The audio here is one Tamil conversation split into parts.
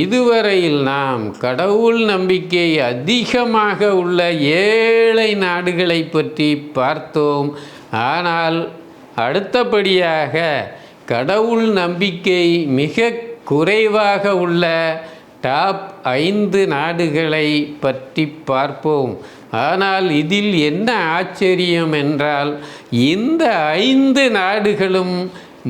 இதுவரையில் நாம் கடவுள் நம்பிக்கை அதிகமாக உள்ள ஏழை நாடுகளை பற்றி பார்த்தோம். ஆனால் அடுத்தபடியாக கடவுள் நம்பிக்கை மிக குறைவாக உள்ள டாப் ஐந்து நாடுகளை பற்றி பார்ப்போம். ஆனால் இதில் என்ன ஆச்சரியம் என்றால் இந்த ஐந்து நாடுகளும்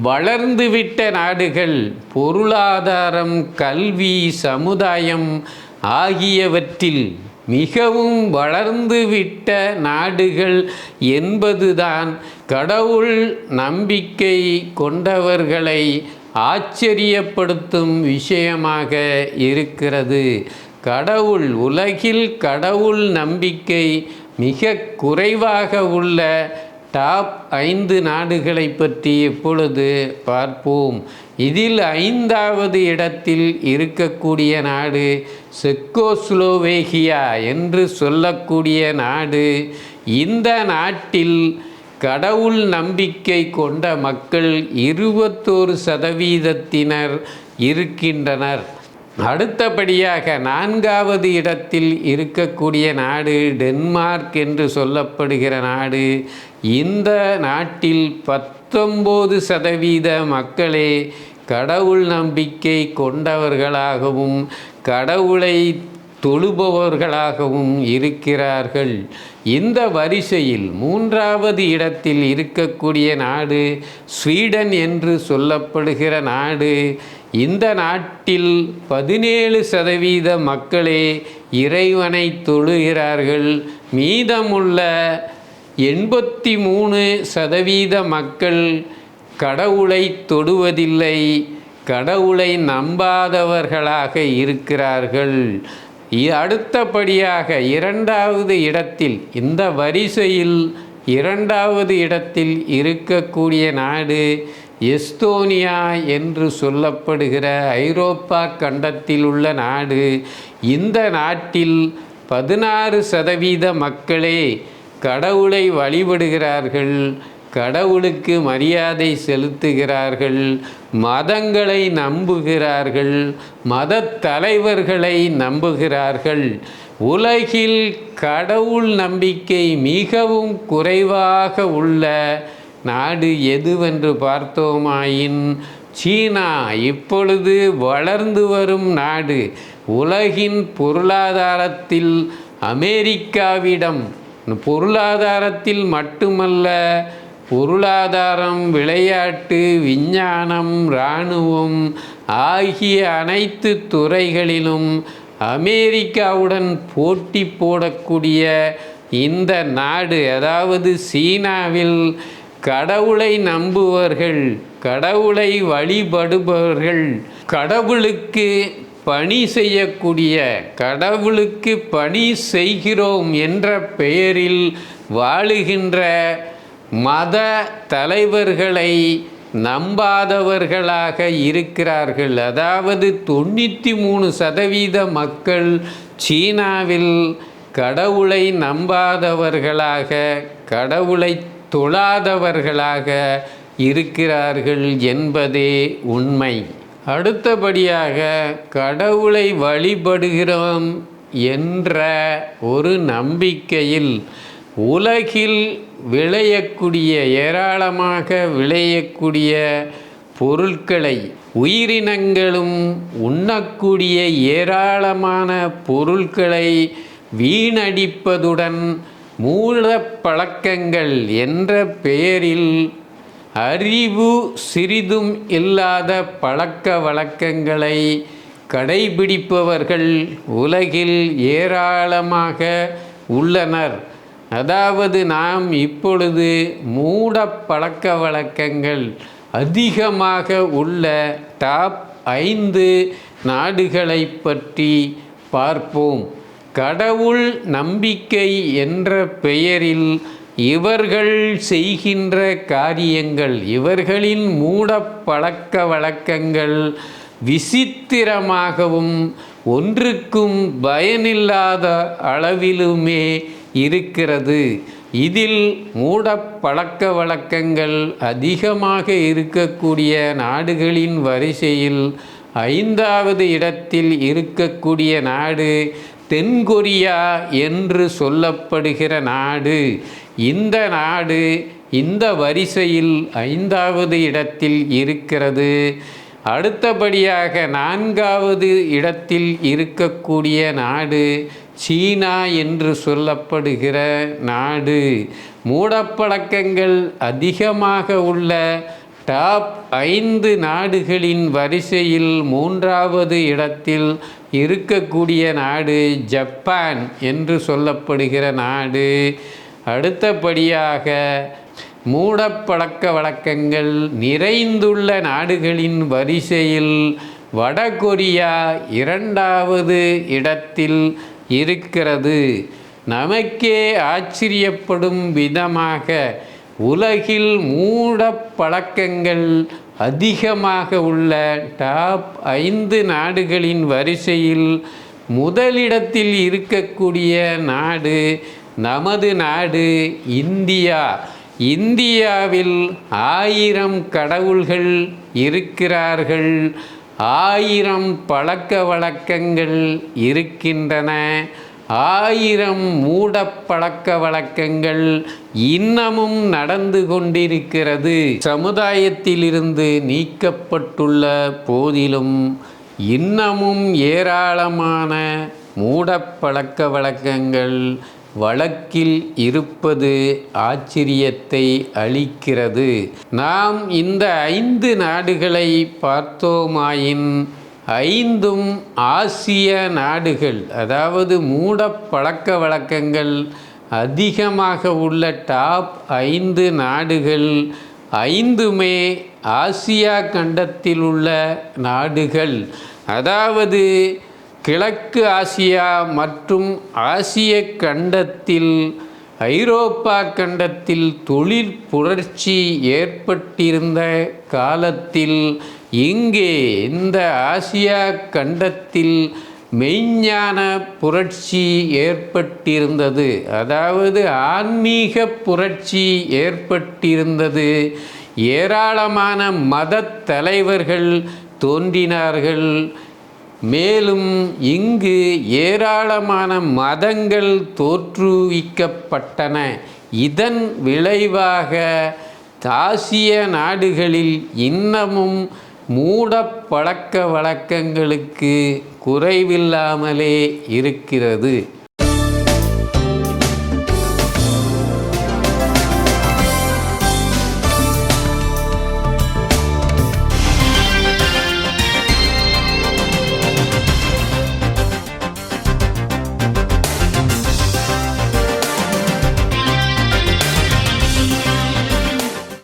வளர்ந்துவிட்ட நாடுகள் பொருளாதாரம் கல்வி சமுதாயம் ஆகியவற்றில் மிகவும் வளர்ந்துவிட்ட நாடுகள் என்பதுதான் கடவுள் நம்பிக்கை கொண்டவர்களை ஆச்சரியப்படுத்தும் விஷயமாக இருக்கிறது. கடவுள் உலகில் கடவுள் நம்பிக்கை மிக குறைவாக உள்ள டாப் ஐந்து நாடுகளை பற்றி இப்பொழுது பார்ப்போம். இதில் ஐந்தாவது இடத்தில் இருக்கக்கூடிய நாடு செக்கோஸ்லோவேகியா என்று சொல்லக்கூடிய நாடு. இந்த நாட்டில் கடவுள் நம்பிக்கை கொண்ட மக்கள் இருபத்தோரு சதவீதத்தினர் இருக்கின்றனர். அடுத்தபடியாக நான்காவது இடத்தில் இருக்கக்கூடிய நாடு டென்மார்க் என்று சொல்லப்படுகிற நாடு. இந்த நாட்டில் பத்தொம்போது சதவீத மக்களே கடவுள் நம்பிக்கை கொண்டவர்களாகவும் கடவுளை தொழுபவர்களாகவும் இருக்கிறார்கள். இந்த வரிசையில் மூன்றாவது இடத்தில் இருக்கக்கூடிய நாடு ஸ்வீடன் என்று சொல்லப்படுகிற நாடு. இந்த நாட்டில் பதினேழு சதவீத மக்களே இறைவனை தொழுகிறார்கள். மீதமுள்ள எண்பத்தி மூணு சதவீத மக்கள் கடவுளை தொடுவதில்லை. கடவுளை நம்பாதவர்களாக இருக்கிறார்கள். அடுத்தபடியாக இரண்டாவது இடத்தில் இந்த வரிசையில் இரண்டாவது இடத்தில் இருக்கக்கூடிய நாடு எஸ்தோனியா என்று சொல்லப்படுகிற ஐரோப்பா கண்டத்தில் உள்ள நாடு. இந்த நாட்டில் பதினாறு சதவீத மக்களே கடவுளை வழிபடுகிறார்கள். கடவுளுக்கு மரியாதை செலுத்துகிறார்கள் மதங்களை நம்புகிறார்கள் மத தலைவர்களை நம்புகிறார்கள். உலகில் கடவுள் நம்பிக்கை மிகவும் குறைவாக உள்ள நாடு எதுவென்று பார்த்தோமாயின் சீனா இப்பொழுது வளர்ந்து வரும் நாடு உலகின் பொருளாதாரத்தில் அமெரிக்காவிடம். பொருளாதாரத்தில் மட்டுமல்ல பொருளாதாரம் விளையாட்டு விஞ்ஞானம் இராணுவம் ஆகிய அனைத்து துறைகளிலும் அமெரிக்காவுடன் போட்டி போடக்கூடிய இந்த நாடு அதாவது சீனாவில் கடவுளை நம்புவர்கள் கடவுளை வழிபடுபவர்கள் கடவுளுக்கு பணி செய்யக்கூடிய கடவுளுக்கு பணி செய்கிறோம் என்ற பெயரில் வாழுகின்ற மத தலைவர்களை நம்பாதவர்களாக இருக்கிறார்கள். அதாவது தொண்ணூற்றி மூணு சதவீத மக்கள் சீனாவில் கடவுளை நம்பாதவர்களாக கடவுளை தொழாதவர்களாக இருக்கிறார்கள் என்பதே உண்மை. அடுத்தபடியாக கடவுளை வழிபடுகிறோம் என்ற ஒரு நம்பிக்கையில் உலகில் விளையக்கூடிய ஏராளமாக விளையக்கூடிய பொருட்களை உயிரினங்களும் உண்ணக்கூடிய ஏராளமான பொருட்களை வீணடிப்பதுடன் மூல பழக்கங்கள் என்ற பெயரில் அறிவு சிறிதும் இல்லாத பழக்க வழக்கங்களை கடைபிடிப்பவர்கள் உலகில் ஏராளமாக உள்ளனர். அதாவது நாம் இப்பொழுது மூட பழக்க வழக்கங்கள் அதிகமாக உள்ள டாப் ஐந்து நாடுகளை பற்றி பார்ப்போம். கடவுள் நம்பிக்கை என்ற பெயரில் இவர்கள் செய்கின்ற காரியங்கள் இவர்களின் மூட பழக்க வழக்கங்கள் விசித்திரமாகவும் ஒன்றுக்கும் பயனில்லாத அளவிலுமே இருக்கிறது. இதில் மூட பழக்க வழக்கங்கள் அதிகமாக இருக்கக்கூடிய நாடுகளின் வரிசையில் ஐந்தாவது இடத்தில் இருக்கக்கூடிய நாடு தென்கொரியா என்று சொல்லப்படுகிற நாடு. இந்த நாடு இந்த வரிசையில் ஐந்தாவது இடத்தில் இருக்கிறது. அடுத்தபடியாக நான்காவது இடத்தில் இருக்கக்கூடிய நாடு சீனா என்று சொல்லப்படுகிற நாடு. மூடப்பழக்கங்கள் அதிகமாக உள்ள டாப் ஐந்து நாடுகளின் வரிசையில் மூன்றாவது இடத்தில் இருக்கக்கூடிய நாடு ஜப்பான் என்று சொல்லப்படுகிற நாடு. அடுத்தபடியாக மூடப்பழக்க வழக்கங்கள் நிறைந்துள்ள நாடுகளின் வரிசையில் வடகொரியா இரண்டாவது இடத்தில் இருக்கிறது. நமக்கே ஆச்சரியப்படும் விதமாக உலகில் மூட பழக்கங்கள் அதிகமாக உள்ள டாப் ஐந்து நாடுகளின் வரிசையில் முதலிடத்தில் இருக்கக்கூடிய நாடு நமது நாடு இந்தியா. இந்தியாவில் ஆயிரம் கடவுள்கள் இருக்கிறார்கள். ஆயிரம் பழக்க வழக்கங்கள் இருக்கின்றன. ஆயிரம் மூடப்பழக்க வழக்கங்கள் இன்னமும் நடந்து கொண்டிருக்கிறது. சமுதாயத்திலிருந்து நீக்கப்பட்டுள்ள போதிலும் இன்னமும் ஏராளமான மூடப்பழக்க வழக்கங்கள் வழக்கில் இருப்பது ஆச்சரியத்தை அளிக்கிறது. நாம் இந்த ஐந்து நாடுகளை பார்த்தோமாயின் ஐந்தும் ஆசிய நாடுகள் அதாவது மூட பழக்க வழக்கங்கள் அதிகமாக உள்ள டாப் ஐந்து நாடுகள் ஐந்துமே ஆசியா கண்டத்தில் உள்ள நாடுகள். அதாவது கிழக்கு ஆசியா மற்றும் ஆசிய கண்டத்தில் ஐரோப்பா கண்டத்தில் தொழில் புரட்சி ஏற்பட்டிருந்த காலத்தில் இங்கே இந்த ஆசியா கண்டத்தில் மெய்ஞான புரட்சி ஏற்பட்டிருந்தது. அதாவது ஆன்மீக புரட்சி ஏற்பட்டிருந்தது. ஏராளமான மத தலைவர்கள் தோன்றினார்கள். மேலும் இங்கு ஏராளமான மதங்கள் தோற்றுவிக்கப்பட்டன. இதன் விளைவாக ஆசிய நாடுகளில் இன்னமும் மூடப்பழக்க வழக்கங்களுக்கு குறைவில்லாமலே இருக்கிறது.